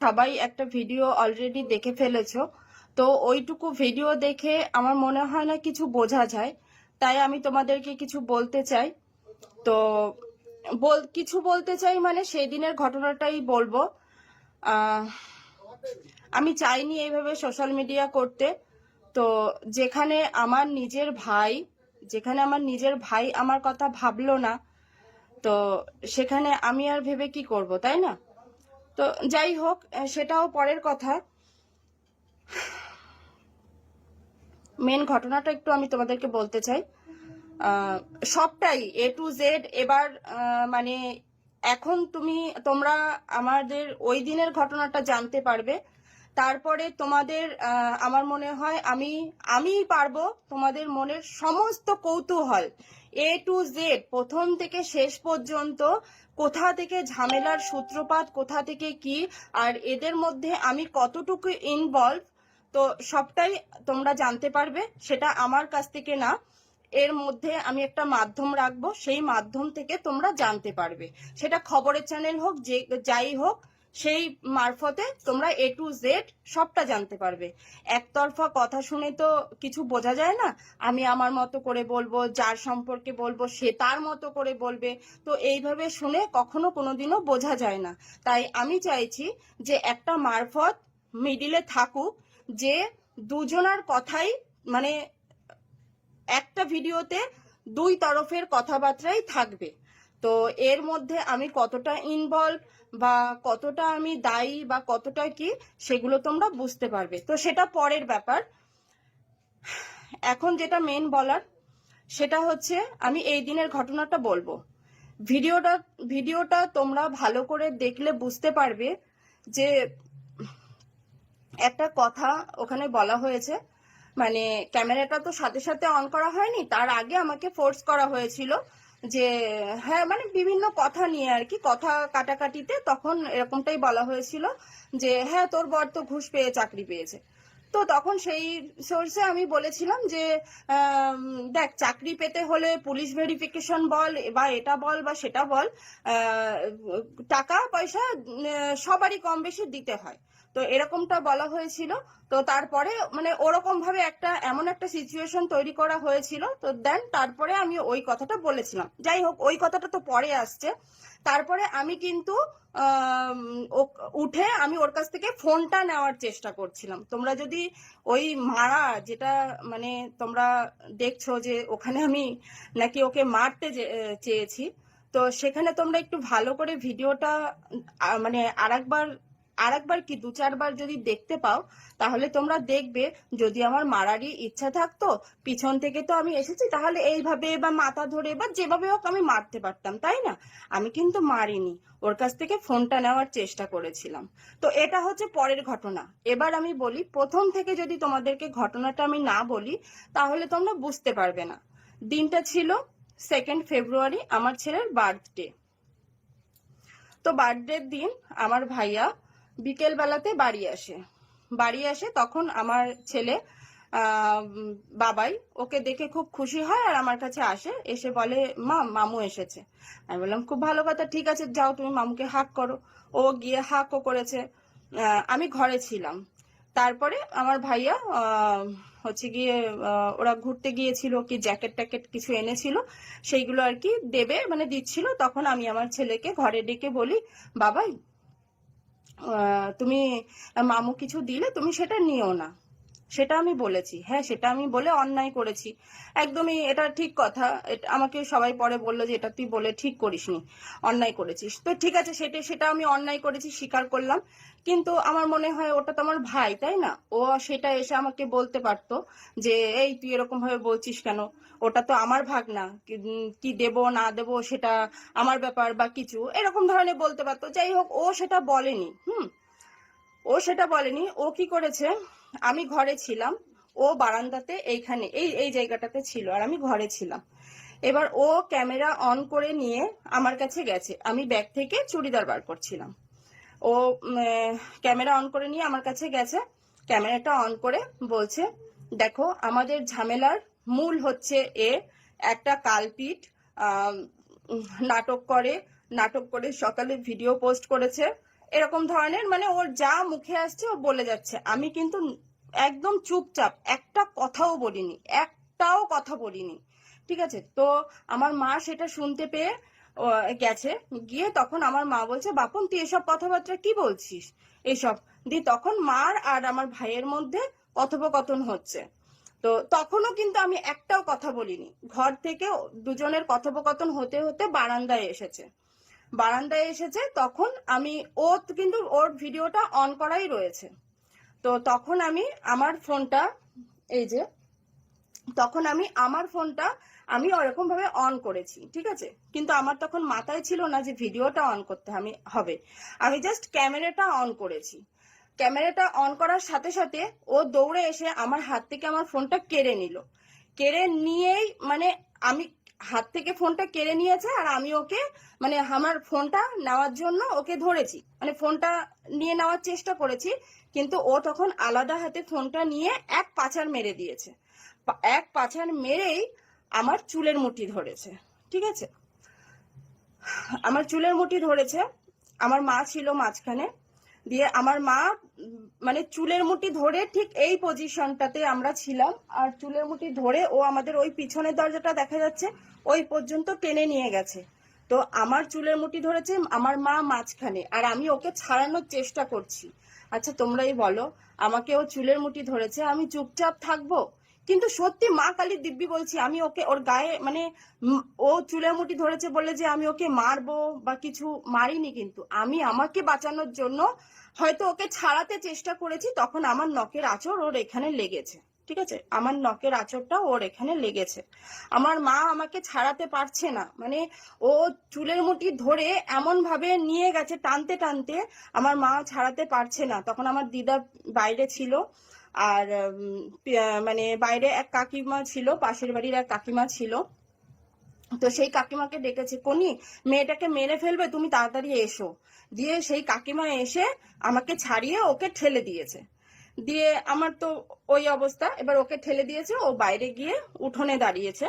সবাই একটা video already দেখে ফেলেছো। তো ওইটুকু ভিডিও দেখে আমার মনে হয় না কিছু বোঝা যায়। তাই আমি তোমাদেরকে কিছু বলতে চাই। তো বল, কিছু বলতে চাই মানে সেই দিনের ঘটনাটাই বলব। আমি চাইনি এইভাবে সোশ্যাল মিডিয়া করতে। তো যেখানে আমার নিজের ভাই, যেখানে আমার নিজের ভাই আমার কথা ভাবলো না, তো সেখানে আমি আর ভেবে কি করব, তাই না? তো যাই হোক সেটাও পরের কথা। মেন ঘটনাটা একটু আমি তোমাদেরকে বলতে চাই। সবটাই এ টু জেড এবার মানে এখন তুমি, তোমরা আমাদের ওই দিনের ঘটনাটা জানতে পারবে। তারপরে তোমাদের আমার মনে হয় আমি আমি পারব তোমাদের মনের সমস্ত কৌতূহল এ টু জেড প্রথম থেকে শেষ পর্যন্ত, কোথা থেকে ঝামেলার সূত্রপাত, কোথা থেকে কি, আর এদের মধ্যে আমি কতটুকু ইনভলভ তো সবটাই তোমরা জানতে পারবে, সেটা আমার কাছ থেকে না। এর মধ্যে আমি একটা মাধ্যম রাখব, সেই মাধ্যম থেকে তোমরা জানতে পারবে। সেটা খবরের চ্যানেল হোক, যে, যাই হোক সেই মারফতে তোমরা এ টু জেড সবটা জানতে পারবে। একতরফা কথা শুনে তো কিছু বোঝা যায় না। আমি আমার মতো করে বলব, যার সম্পর্কে বলব, সে তার মতো করে বলবে। তো এইভাবে শুনে কখনো কোনোদিনও বোঝা যায় না। তাই আমি চাইছি যে একটা মারফত মিডিলে থাকুক, যে দুজনার কথাই মানে একটা ভিডিওতে দুই তরফের কথাবার্তাই থাকবে। তো এর মধ্যে আমি কতটা ইনভলভ বা কতটা আমি দায়ী বা কতটা কি, সেগুলো তোমরা বুঝতে পারবে। তো সেটা পরের ব্যাপার। এখন যেটা মেন বলার, সেটা হচ্ছে আমি এই দিনের ঘটনাটা বলব। ভিডিওটা ভিডিওটা তোমরা ভালো করে দেখলে বুঝতে পারবে যে একটা কথা ওখানে বলা হয়েছে মানে ক্যামেরাটা তো সাথে সাথে অন করা হয়নি, তার আগে আমাকে ফোর্স করা হয়েছিল যে হ্যাঁ মানে বিভিন্ন কথা নিয়ে আর কি, কথা কাটাকাটিতে তখন এরকমটাই বলা হয়েছিল যে হ্যাঁ তোর বর তো ঘুষ পেয়ে চাকরি পেয়েছে। তো তখন সেই সোর্সে আমি বলেছিলাম যে দেখ, চাকরি পেতে হলে পুলিশ ভেরিফিকেশন বল, বা এটা বল, বা সেটা বল টাকা, পয়সা সবারই কম বেশি দিতে হয়। তো এরকমটা বলা হয়েছিল। তো তারপরে মানে ওরকম ভাবে একটা, এমন একটা সিচুয়েশন তৈরি করা হয়েছিল। তো দেন তারপরে আমি ওই কথাটা বলেছিলাম। যাই হোক, ওই কথাটা তো পরে আসছে। তারপরে আমি কিন্তু উঠে আমি ওর কাছ থেকে ফোনটা নেওয়ার চেষ্টা করছিলাম। তোমরা যদি ওই মারা যেটা মানে তোমরা দেখছ যে ওখানে আমি নাকি ওকে মারতে চেয়েছি, তো সেখানে তোমরা একটু ভালো করে ভিডিওটা মানে আরেকবার আরেকবার কি দু চারবার যদি দেখতে পাও, তাহলে তোমরা দেখবে যদি আমার মারারই ইচ্ছা থাকতো, পিছন থেকে তো আমি এসেছি, তাহলে এইভাবে বা মাথা ধরে বা যেভাবে হোক আমি মারতে পারতাম, তাই না? আমি কিন্তু মারিনি। ওর কাছ থেকে ফোনটা নেওয়ার চেষ্টা করেছিলাম। তো এটা হচ্ছে পরের ঘটনা। এবার আমি বলি, প্রথম থেকে যদি তোমাদেরকে ঘটনাটা আমি না বলি, তাহলে তোমরা বুঝতে পারবে না। দিনটা ছিল সেকেন্ড ফেব্রুয়ারি আমার ছেলের বার্থডে তো বার্থডের দিন আমার ভাইয়া বিকেল বেলাতে বাড়ি আসে। বাড়ি আসে তখন আমার ছেলে বাবাই ওকে দেখে খুব খুশি হয় আর আমার কাছে আসে, এসে বলে, মা, মামু এসেছে। আমি বললাম, খুব ভালো কথা, ঠিক আছে, যাও তুমি মামুকে হাক করো। ও গিয়ে হাকও করেছে। আমি ঘরে ছিলাম। তারপরে আমার ভাইয়া হচ্ছে গিয়ে ওরা ঘুরতে গিয়েছিল, কি জ্যাকেট ট্যাকেট কিছু এনেছিল, সেইগুলো আর কি দেবে মানে দিচ্ছিল। তখন আমি আমার ছেলেকে ঘরে ডেকে বলি, বাবাই তুমি মামু কিছু দিলে তুমি সেটা নিও না। সেটা আমি বলেছি। হ্যাঁ সেটা আমি বলে অন্যায় করেছি। একদমই এটা ঠিক কথা। আমাকে সবাই পরে বলল যে, এটা তুই বলে ঠিক করিসনি। অন্যায় করেছিস। তো ঠিক আছে, সেটা সেটা আমি অন্যায় করেছি, স্বীকার করলাম। কিন্তু আমার মনে হয় ওটা তো আমার ভাই, তাই না? ও সেটা এসে আমাকে বলতে পারতো যে, এই তুই এরকম ভাবে বলছিস কেন? ওটা তো আমার ভাগ না কি দেব, না দেব, সেটা আমার ব্যাপার বা কিছু। এরকম ধরনের বলতে পারতো। যাই হোক, ও সেটা বলেনি। হুম? ও সেটা বলেনি। ও কি করেছে? আমি ঘরে ছিলাম, ও বারান্দাতে এইখানে, এই এই জায়গাটাতে ছিল আর আমি ঘরে ছিলাম। এবার ও ক্যামেরা অন করে নিয়ে আমার কাছে গেছে। আমি ব্যাগ থেকে চুড়িদার বার করছিলাম। ও ক্যামেরা অন করে নিয়ে আমার কাছে গেছে। ক্যামেরাটা অন করে বলছে, দেখো, আমাদের ঝামেলার মূল হচ্ছে এ, একটা কালপিট নাটক করে নাটক করে সকালে ভিডিও পোস্ট করেছে। এরকম ধরনের মানে ওর যা মুখে আসছে ও বলে যাচ্ছে। আমি কিন্তু একদম চুপচাপ, একটা কথাও বলিনি, একটাও কথা বলিনি। ঠিক আছে? তো আমার মা সেটা শুনতে পেয়ে গেছে। গিয়ে তখন আমার মা বলছে, বাপন, তুই এসব কথাবার্তা কি বলছিস? এসব দিয়ে তখন মার আর আমার ভাইয়ের মধ্যে কথোপকথন হচ্ছে। তো তখনও কিন্তু আমি একটাও কথা বলিনি। ঘর থেকে দুজনের কথোপকথন হতে হতে বারান্দায় এসেছে। বারান্দায় এসেছে, তখন আমি ও কিন্তু ওর ভিডিওটা অন করাই রয়েছে। তো তখন আমি আমার ফোনটা, এই যে, তখন আমি আমার ফোনটা আমি ওরকম ভাবে অন করেছি, ঠিক আছে? কিন্তু আমার তখন মাথায় ছিল না যে ভিডিওটা অন করতে আমি, হবে। আমি জাস্ট ক্যামেরাটা অন করেছি। ক্যামেরাটা অন করার সাথে সাথে ও দৌড়ে এসে আমার হাত থেকে আমার ফোনটা কেড়ে নিল। কেড়ে নিয়েই মানে আমি হাত থেকে ফোনটা কেড়ে নিয়েছে আর আমি ওকে মানে আমার ফোনটা নেওয়ার জন্য ওকে ধরেছি। মানে ফোনটা নিয়ে নেওয়ার চেষ্টা করেছি, কিন্তু ও তখন আলাদা হাতে ফোনটা নিয়ে এক পাচার মেরে দিয়েছে। এক পাচার মেরেই আমার চুলের মুঠি ধরেছে, ঠিক আছে? আমার চুলের মুঠি ধরেছে, আমার মা ছিল মাঝখানে দিয়ে আমার মা মানে চুলের মুঠি ধরে ঠিক এই পজিশনটাতে আমরা ছিলাম। আর চুলের মুঠি ধরে ও আমাদের ওই পিছনের দরজাটা দেখা যাচ্ছে, ওই পর্যন্ত টেনে নিয়ে গেছে। তো আমার চুলের মুঠি ধরেছে, আমার মা মাঝখানে। আর আমি ওকে ছাড়ানোর চেষ্টা করছি। আচ্ছা তোমরাই বলো, আমাকে ও চুলের মুঠি ধরেছে, আমি চুপচাপ থাকব? কিন্তু সত্যি মা কালী দিব্যি বলছি, আমি ওকে ওর গায়ে মানে ও চুলের মুঠি ধরেছে বলে যে আমি ওকে মারবো বা কিছু মারিনি কিন্তু। আমি আমাকে বাঁচানোর জন্য হয়তো ওকে ছাড়াতে চেষ্টা করেছি, তখন আমার নখের আঁচড় ওর এখানে লেগেছে। ঠিক আছে? আমার নখের আঁচড়টা ওর এখানে লেগেছে। আমার মা আমাকে ছাড়াতে পারছে না। মানে ও চুলের মুঠি ধরে এমন ভাবে নিয়ে গেছে, টানতে টানতে আমার মা ছাড়াতে পারছে না। তখন আমার দিদা বাইরে ছিল। আর মানে বাইরে এক কাকিমা ছিল, পাশের বাড়ির এক কাকিমা ছিল। তো সেই কাকিমাকে ডেকেছে, কোনি, মেয়েটাকে মেরে ফেলবে, তুমি তাড়াতাড়ি এসো। দিয়ে সেই কাকিমা এসে আমাকে ছাড়িয়ে ওকে ঠেলে দিয়েছে। দিয়ে আমার তো ওই অবস্থা, এবার ওকে ঠেলে দিয়েছে, ও বাইরে গিয়ে উঠোনে দাঁড়িয়েছে।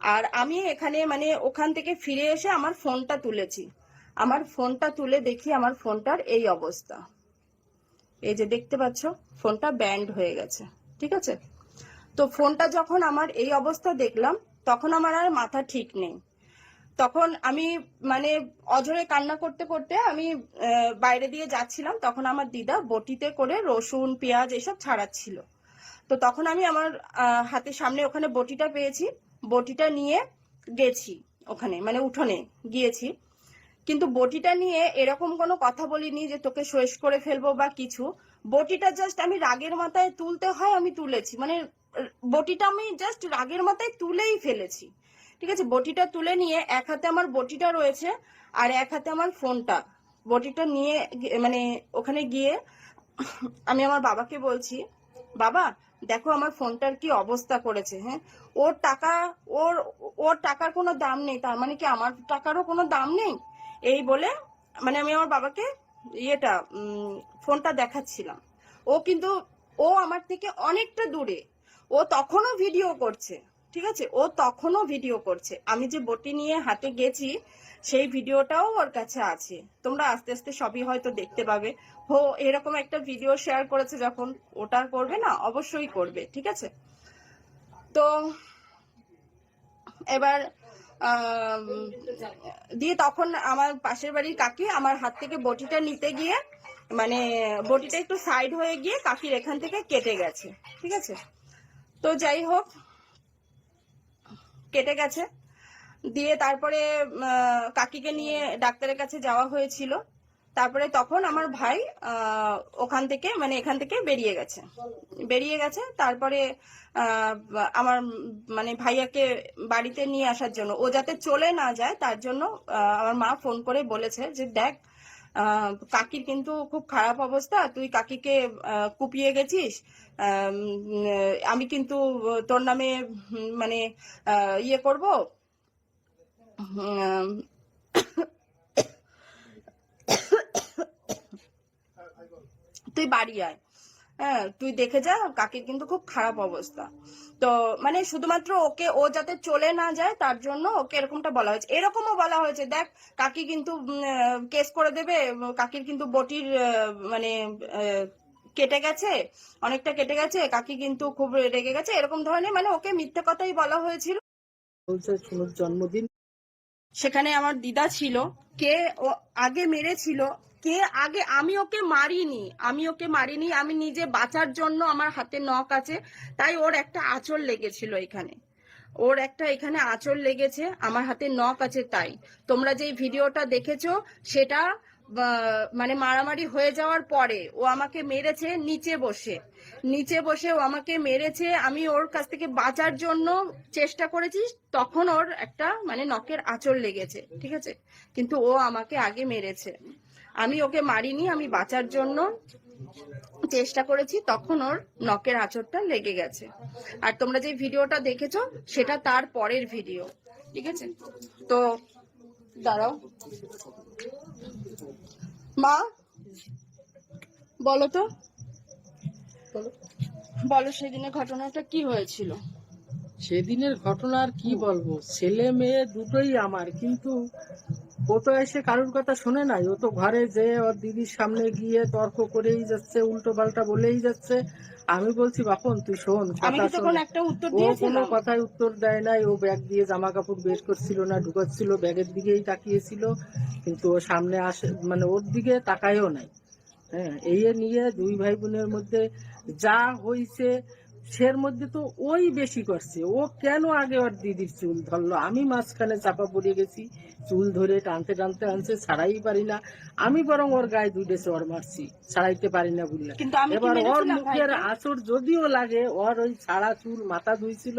আর আমি এখানে মানে ওখান থেকে ফিরে এসে আমার ফোনটা তুলেছি। আমার ফোনটা তুলে দেখি, আমার ফোনটার এই অবস্থা। এই যে দেখতে পাচ্ছ, ফোনটা ব্যান্ড হয়ে গেছে, ঠিক আছে? তো ফোনটা যখন আমার এই অবস্থা দেখলাম, তখন আমার আর মাথা ঠিক নেই। তখন আমি মানে অঝরে কান্না করতে করতে আমি বাইরে দিয়ে যাচ্ছিলাম, তখন আমার দিদা বটিতে করে রসুন, পেঁয়াজ এসব ছাড়াচ্ছিল। তো তখন আমি আমার হাতের সামনে ওখানে বটিটা পেয়েছি। বটিটা নিয়ে গেছি ওখানে মানে উঠোনে গিয়েছি। কিন্তু বটিটা নিয়ে এরকম কোনো কথা বলিনি যে তোকে শেষ করে ফেলব বা কিছু। বটিটা জাস্ট আমি রাগের মাথায় তুলতে হয়, আমি তুলেছি। মানে বটিটা আমি জাস্ট রাগের মাথায় তুলেই ফেলেছি। ঠিক আছে? বটিটা তুলে নিয়ে এক হাতে আমার বটিটা রয়েছে আর এক হাতে আমার ফোনটা। বটিটা নিয়ে মানে ওখানে গিয়ে আমি আমার বাবাকে বলছি, বাবা, দেখো আমার ফোনটার কি অবস্থা করেছে হ্যাঁ? ওর টাকা, ওর ওর টাকার কোনো দাম নেই। তার মানে কি আমার টাকারও কোনো দাম নেই? এই বলে মানে আমি আমার বাবাকে ইয়েটা ফোনটা দেখাচ্ছিলাম। ও কিন্তু, ও আমার থেকে অনেকটা দূরে। ও তখনও ভিডিও করছে, ঠিক আছে? ও তখনও ভিডিও করছে। আমি যে বটি নিয়ে হাতে গেছি, সেই ভিডিওটাও ওর কাছে আছে। তোমরা আস্তে আস্তে সবই হয়তো দেখতে পাবে। হো, এরকম একটা ভিডিও শেয়ার করেছে যখন, ওটা করবে না? অবশ্যই করবে, ঠিক আছে? তো, এবার দিয়ে তখন আমার পাশের বাড়ির কাকি আমার হাত থেকে বটিটা নিতে গিয়ে মানে বটিটা একটু সাইড হয়ে গিয়ে কাকির এখান থেকে কেটে গেছে, ঠিক আছে? তো যাই হোক, কেটে গেছে। দিয়ে তারপরে কাকিকে নিয়ে ডাক্তারের কাছে যাওয়া হয়েছিল। তারপরে তখন আমার ভাই ওখান থেকে মানে এখান থেকে বেরিয়ে গেছে। বেরিয়ে গেছে, তারপরে আমার মানে ভাইয়াকে বাড়িতে নিয়ে আসার জন্য। ও যাতে চলে না যায়, তার জন্য আমার মা ফোন করে বলেছে যে, দেখ কাকির কিন্তু খুব খারাপ অবস্থা। তুই কাকিকে কুপিয়ে গেছিস। আমি কিন্তু তোর নামে মানে ইয়ে করব। তুই বাড়ি আয়। হ্যাঁ তুই দেখে যা কাকির কিন্তু খুব খারাপ অবস্থা। তো মানে শুধুমাত্র ওকে ও যাতে চলে না যায় তার জন্য ওকে এরকমটা বলা হয়েছে। এরকমও বলা হয়েছে দেখ কাকি কিন্তু কেস করে দেবে কাকির কিন্তু বটির মানে কেটে গেছে অনেকটা কেটে গেছে কাকি কিন্তু খুব রেগে গেছে এরকম ধরনের মানে ওকে মিথ্যে কথাই বলা হয়েছিল। জন্মদিন সেখানে আমার দিদা ছিল কে ও আগে মেরেছিল কে আগে আমি ওকে মারিনি, আমি ওকে মারিনি, আমি নিজে বাঁচার জন্য আমার হাতে নখ আছে, তাই ওর একটা আঁচড় লেগেছিল এখানে। ওর একটা এখানে আঁচড় লেগেছে, আমার হাতে নখ আছে তাই। তোমরা যে ভিডিওটা দেখেছ, সেটা মানে মারামারি হয়ে যাওয়ার পরে ও আমাকে মেরেছে নিচে বসে। নিচে বসে ও আমাকে মেরেছে, আমি ওর কাছ থেকে বাঁচার জন্য চেষ্টা করেছি, তখন ওর একটা মানে নখের আঁচড় লেগেছে, ঠিক আছে? কিন্তু ও আমাকে আগে মেরেছে। আমি ওকে মারিনি, আমি বাঁচার জন্য চেষ্টা করেছি, তখন ওর নখের আঁচড়টা লেগে গেছে। আর তোমরা যে ভিডিওটা দেখেছ, সেটা তার পরের ভিডিও, ঠিক আছে? তো দাঁড়াও। মা, বলো তো। বলো। সেদিনের ঘটনাটা কি হয়েছিল? সেদিনের ঘটনা আর কি বলব? ছেলে মেয়ে দুটোই আমার, কিন্তু ও তো এসে কারোর কথা শোনে নাই ও তো ঘরে যে ওর দিদির সামনে গিয়ে তর্ক করেই যাচ্ছে উল্টো পাল্টা বলেই যাচ্ছে। আমি বলছি বাপন তুই শোন ও কোনো কথায় উত্তর দেয় নাই ও ব্যাগ দিয়ে জামা কাপড় বের করছিল না ঢুকাচ্ছিল ব্যাগের দিকেই তাকিয়েছিল কিন্তু ও সামনে আসে মানে ওর দিকে তাকায়ও নাই। হ্যাঁ এই নিয়ে দুই ভাই বোনের মধ্যে যা হইছে সের মধ্যে তো ওই বেশি করছে। ও কেন আগে ওর দিদির চুল ধরলো? আমি মাঝখানে চাপা পড়ে গেছি চুল ধরে টানতে টানতে আনছে ছাড়াই পারি না। আমি বরং ওর গায়ে দুই ডেসে ওর মারছি ছাড়াইতে পারি না কি এবার ওর মুখের আঁচড় যদিও লাগে ওর ওই ছাড়া চুল মাথা ধুইছিল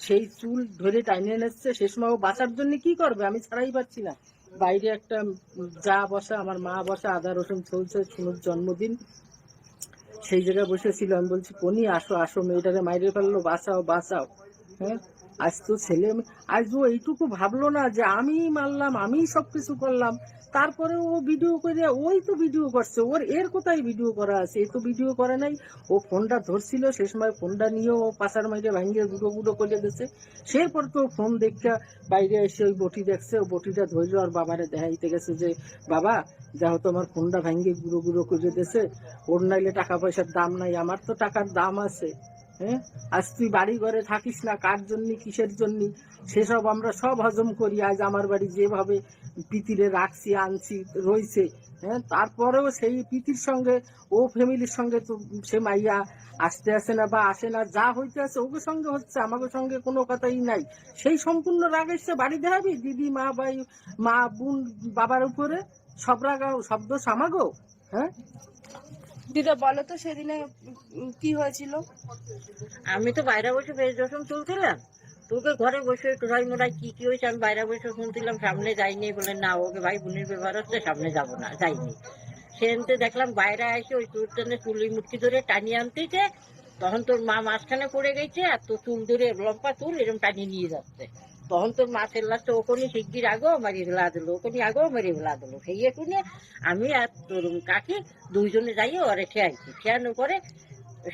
সেই চুল ধরে টাইনে এনেছে সে সময় ও বাঁচার জন্য কি করবে? আমি ছাড়াই পাচ্ছি না। বাইরে একটা যা বসা আমার মা বসা আদা রসুন চলছে শুনুর জন্মদিন সেই জায়গায় বসেছিল আমি বলছি কোনি আসো আসো, মেয়েটারে মাইরে ফেলল বাঁচাও বাঁচাও। হ্যাঁ? আজ তো ছেলে আজ ও এইটুকু ভাবলো না যে আমি মারলাম আমি সব কিছু করলাম। তারপরে ও ভিডিও করে, ওই তো ভিডিও করছে। ওর এর কোথায় ভিডিও করা আছে? এ তো ভিডিও করে নাই। ও ফোনটা ধরছিল, সে সময় ফোনটা নিয়ে ও পাশার মাইরে ভাঙ্গে গুঁড়ো গুঁড়ো করে দিয়েছে সেরপর তো ফোন দেখে বাইরে এসে ওই বটি দেখছে। ও বটিটা ধরলো আর বাবারে দেখাইতে গেছে যে, বাবা দেখো আমার ফোনটা ভাঙ্গে গুঁড়ো গুঁড়ো করে দিয়েছে। ওর নাইলে টাকা পয়সার দাম নাই, আমার তো টাকার দাম আছে। হ্যাঁ? আজ তুই বাড়ি ঘরে থাকিস না, কার জন্য, কিসের জন্য? সেসব আমরা সব হজম করি, আজ আমার বাড়ি যেভাবে পিতিরে রাখছি, আনছি রইছে হ্যাঁ? তারপরেও সেই পিতির সঙ্গে, ও ফ্যামিলির সঙ্গে তো সে মাইয়া আসতে আসে না বা আসে না, যা হইতে আছে ওকে সঙ্গে হচ্ছে আমাকে সঙ্গে কোনো কথাই নাই। সেই সম্পূর্ণ রাগ এসে বাড়ি দেখাবি দিদি, মা, ভাই, মা, বোন, বাবার উপরে? শব্দ সামাগো? হ্যাঁ? দিদা বলো তো সেদিনে কি হয়েছিল? আমি তো বাইরে বসে বেশ যখন তুলছিলাম। তোকে ঘরে বসে টোরাই মোড়াই কি কি হয়েছে আমি বাইরে বসে শুনছিলাম সামনে যাইনি বলে না ওকে ভাই বোনের ব্যবহার হচ্ছে সামনে যাব না যাইনি। সেনতে দেখলাম বাইরে এসে ওই চুল টেনে চুলি মুটকি ধরে টানিয়ে আনতেছে তখন তোর মা মাঝখানে পড়ে গেছে আর তোর চুল ধরে লম্বা চুল এরকম টানিয়ে নিয়ে যাচ্ছে। তখন তোর মা চেল্লাচ্ছে ওখানে শিগগির আগেও মারিয়ে ফেলা দিল ওখানে আগেও মেরে ফেলা দিল। সেই শুনে আমি আর তোর কাকি দুইজনে যাইয়ে ওরে খেয়াইছি। খেয়ানোর পরে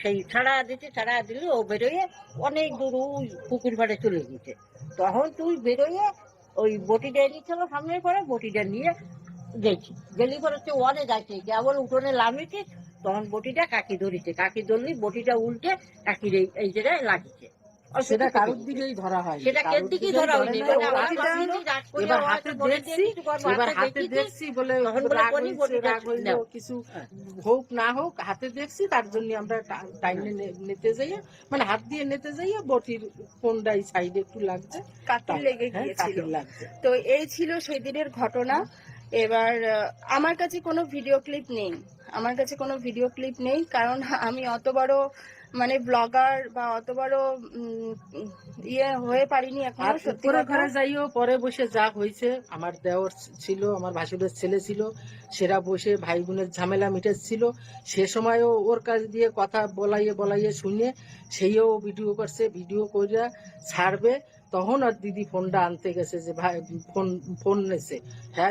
সেই ছাড়া দিতে ছাড়া দিলে ও বেরোয় অনেক দূর ওই পুকুর পাড়ে চলে গেছে। তখন তুই বেরোয় ওই বটিটা এনেছিল সামনে করে বটিটা নিয়ে গেছি। গেলি করে হচ্ছে ওয়ানে যাচ্ছে কেবল উঠোনে লামিছে তখন বটিটা কাকি ধরেছে। কাকি ধরলি বটিটা উল্টে কাকির এই জায়গায় লাগিছে সেটা কারোর দিকেই ধরা হয় সেটা কেন দিকেই ধরা হয়নি? মানে এবার হাতে দেখছি এবার হাতে দেখছি বলে রাগ রাগ হইল কিছু। হোক না হোক হাতে দেখছি তার জন্য আমরা টা- টাইনে নে- নিতে যাইয়ে মানে হাত দিয়ে নিতে যাইয়ে বটির কোনটাই সাইডে একটু লাগছে কাকির লেগে হ্যাঁ, গিয়েছিল। তো এই ছিল সেই দিনের ঘটনা। এবার আমার কাছে কোনো ভিডিও ক্লিপ নেই। আমার কাছে কোনো ভিডিও ক্লিপ নেই কারণ আমি অত বড় মানে ব্লগার বা অত বড় ইয়ে হয়ে পারিনি এখনও সত্যি ঘরে যাইও পরে বসে যা হয়েছে আমার দেওর ছিল আমার ভাসুরের ছেলে ছিল সেরা বসে ভাই বোনের ঝামেলা মিটেছিল সে সময়ও ওর কাছ দিয়ে কথা বলাইয়ে বলাইয়ে শুনে সেইও ভিডিও করছে ভিডিও করে ছাড়বে তখন আর দিদি ফোনটা আনতে গেছে যে ভাই ফোন ফোন নেছে। হ্যাঁ